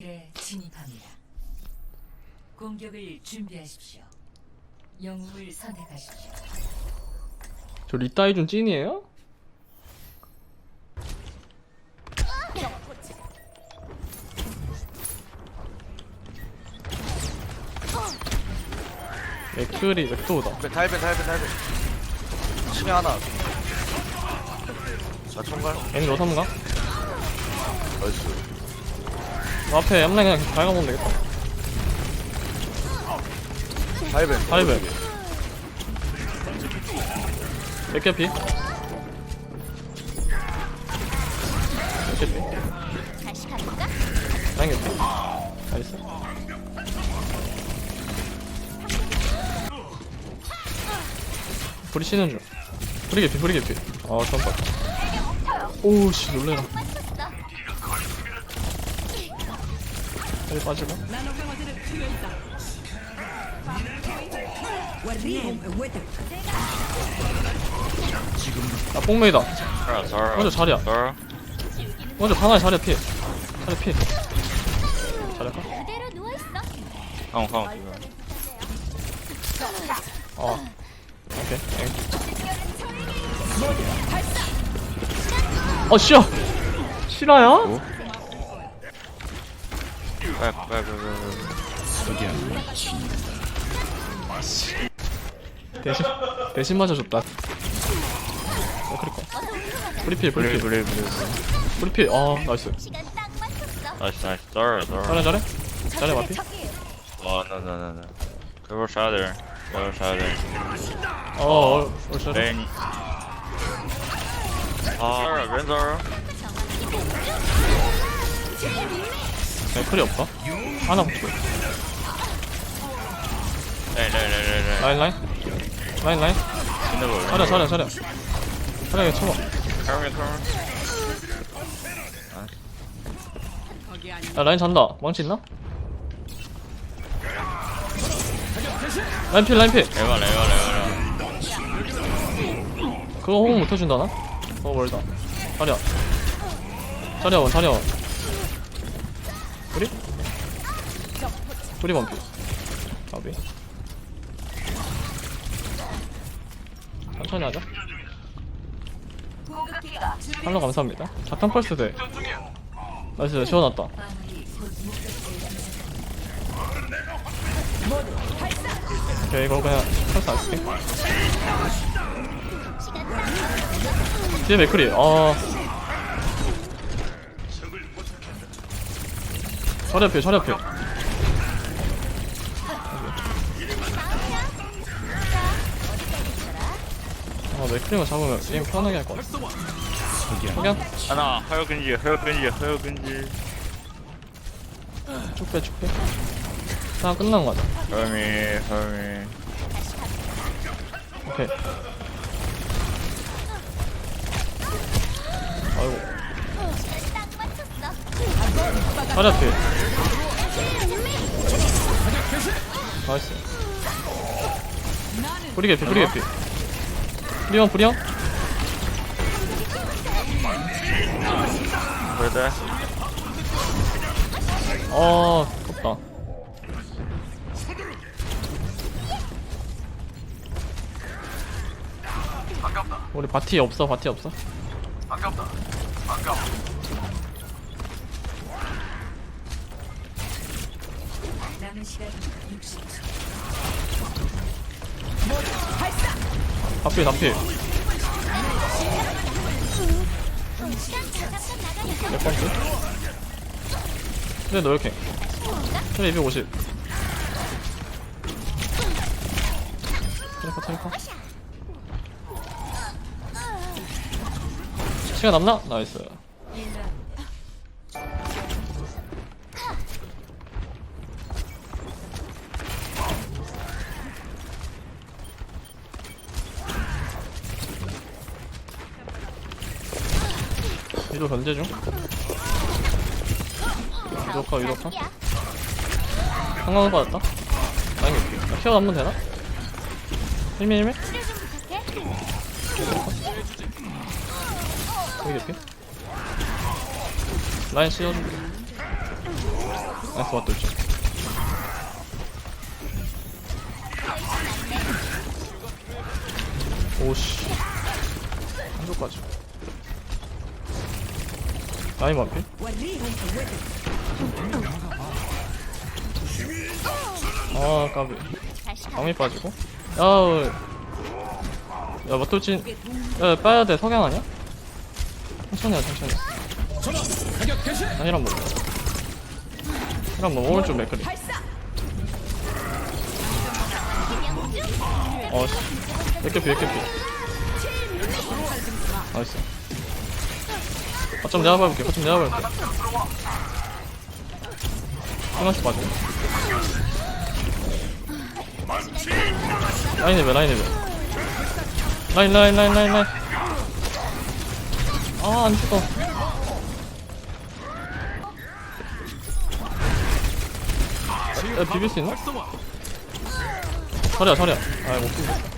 에 진입합니다. 공격을 준비하십시오. 영웅을 선택하십시오. 저 리따이준 찐이에요? 맥클이 맥도우다 그 달벤 달벤 달벤 치매 하나 자 총갈 얘는 로삼가? 나이스 앞에 앞라인 그냥 밟아보면 되겠다. 달벤 다이브 맥캐피? 맥캐피? 다시 가볼까? 라인 개피 나이스. 불이 쉬는 중. 불이 개피 불이 개피. 아 봤다 오우씨 놀래라 빨리 빠지고 아 뽕메이다. 먼저 자리야. 먼저 하나에 자리야 피 자리야 피 그대로 누워 있어 형, 형. 어 오케이 엥. 어 씨야 실화야? 대신 대신 맞아줬다 어 그니까 브리필 블리, 브리필 블리, 블리. 브리필 아 나이스 나이스, 나이스. Zara. 잘해 잘해 잘해 마피 Oh, no, no, no, no. Cover shadow. 어 어, 잘해. 아, Zara. 맥클이 없다 하나 붙여 레인, 레인, 레인, 레인, 레인. 라인 라인 라인 라인. 차려 차려 차려 차려 쳐봐 카르미, 카르미. 야 라인 잔다 망치 있나? 라인 필 라인 필 레바, 레바, 레바. 그거 호응 못 해준다 나? 어 멀다 자리야 자리야 우리 범피. 아비. 천천히 하자. 할로 감사합니다. 자탄 펄스 돼. 나이스 곧 오케이 이거 그냥 펄스 안 쓸게. 뒤에 맥크리. 아. 자리 앞에 앞에 맥크리만 잡으면 게임 편하게 할 것 같아. 석양 하나, 하여근지, 하여근지, 하여근지. 쭉빼 쭉빼 다 끝난 거다 카르미, 카르미. 오케이. 아이고. 자리 앞에. 나이스. 브리 개피 브리 개피 브리형 브리형 그래, 아, 깝다. 우리 바티 없어, 바티 없어. 남은 시간 60초. 다필, 다필. 몇 번째? 그래, 너 이렇게. 그래, 250. 트래커, 트래커. 시간 남나? 나이스. 위도 견제 중. 위도카, 위도카. 상관을 받았다. 아니, 나 케어 한번 되나? 1미 1미? 여기 개피? 라인 씌워줄게. 나이스 왔다 있지 오씨 한쪽까지 라임 앞에 아? 까비. 방위 빠지고. 야야 맞돌진 야 빠야돼. 석양 아니야? 천천히 해 천천히. 아 힐한 번 힐한 번 오른쪽 맥크리 어씨. 맥크피 맥크피. 나이스 거점 내가 밟을게 거점 내가 밟을게. 하나씩 빠져 라인 해봐 라인 해봐 라인 라인 라인 라인 라인. 아안 죽어. 야 비빌 수 있나? 자리야 자리야. 아못 비벼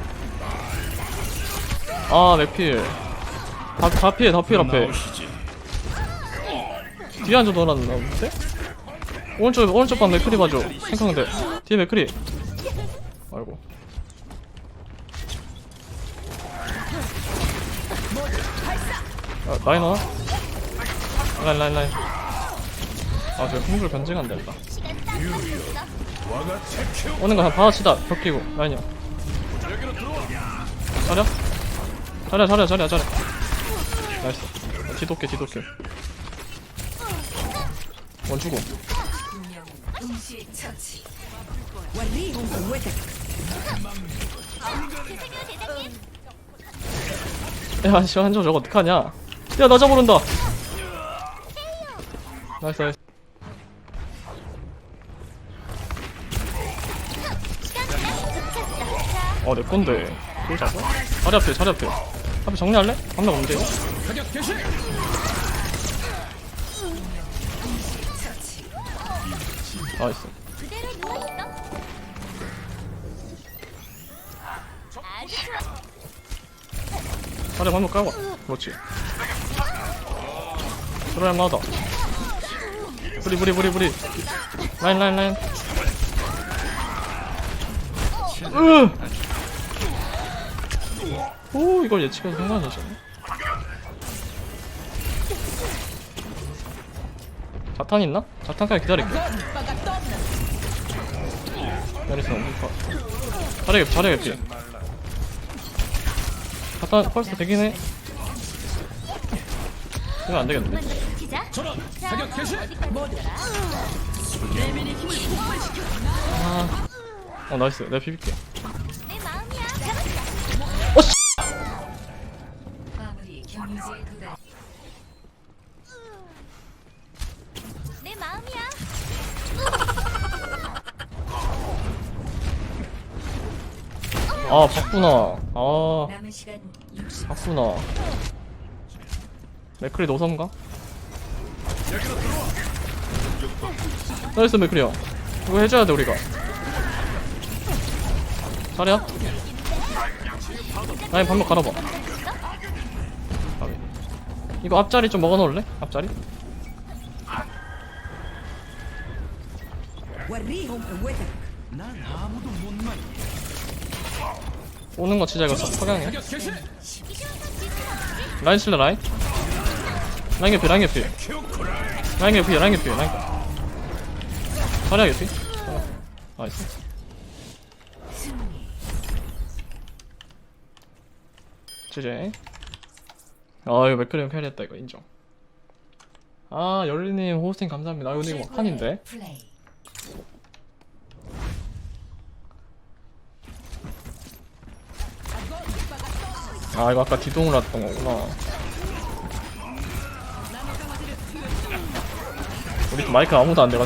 아 맥필. 다, 다 피해 다 피해 앞에 뒤에 앉아 놀았나 본데? 오른쪽 오른쪽 방 맥크리 봐줘. 생각인데 뒤에 맥크리 아이고. 아, 라인 와 라인 라인 라인. 아저 흥글 변증 안 된다. 시간 딱 맞췄어. 오는 거다 받아치다. 벽 끼고. 라인이야. 자랴? 자랴 자랴 자랴 자랴 나이스. 뒤독게 뒤독게 원주고. 야 씨, 한조 저거 어떡하냐? 야나 잡아오른다. 나이스 나이스. 어 내건데. 그걸 잡아? 자리 앞에 자리 앞에 앞에 정리할래? 한명 없는데 이거? 나이스. 자리 한번 까봐 그렇지 들어야 마다 부리 부리 부리 부리 라인 라인 라인 으! 오 이걸 예측해서 생각하셨네 자탄 있나? 자탄까지 기다릴게 기다리서 너무 좋아 잘해 잘해 피 자탄 펄스 되긴 해 이거 안 했더라? 아. 어 나이스 내가 비빌게 내 마음이야. 아 봤구나 아 남은 시간 60초. 봤구나 맥크리 노섬가? 나이스 맥크리야 이거 해줘야 돼 우리가 잘해야 라인 반복 갈아봐. 이거 앞자리 좀 먹어 놓을래? 앞자리? 오는 거 진짜 이거 서- 석양해 라인 실래 라인? 라인 개피 라인 개피. 라인 개피 라인 개피 라인 개피 자리야 개피? 어, 나이스. 주제 아 이거 맥크리언 캐리했다 이거 인정. 아 열리님 호스팅 감사합니다. 아 이거 이거 플레이. 아 이거 아까 뒤동을 했던 거구나. 밑에 마이크 아무도 안 돼가지고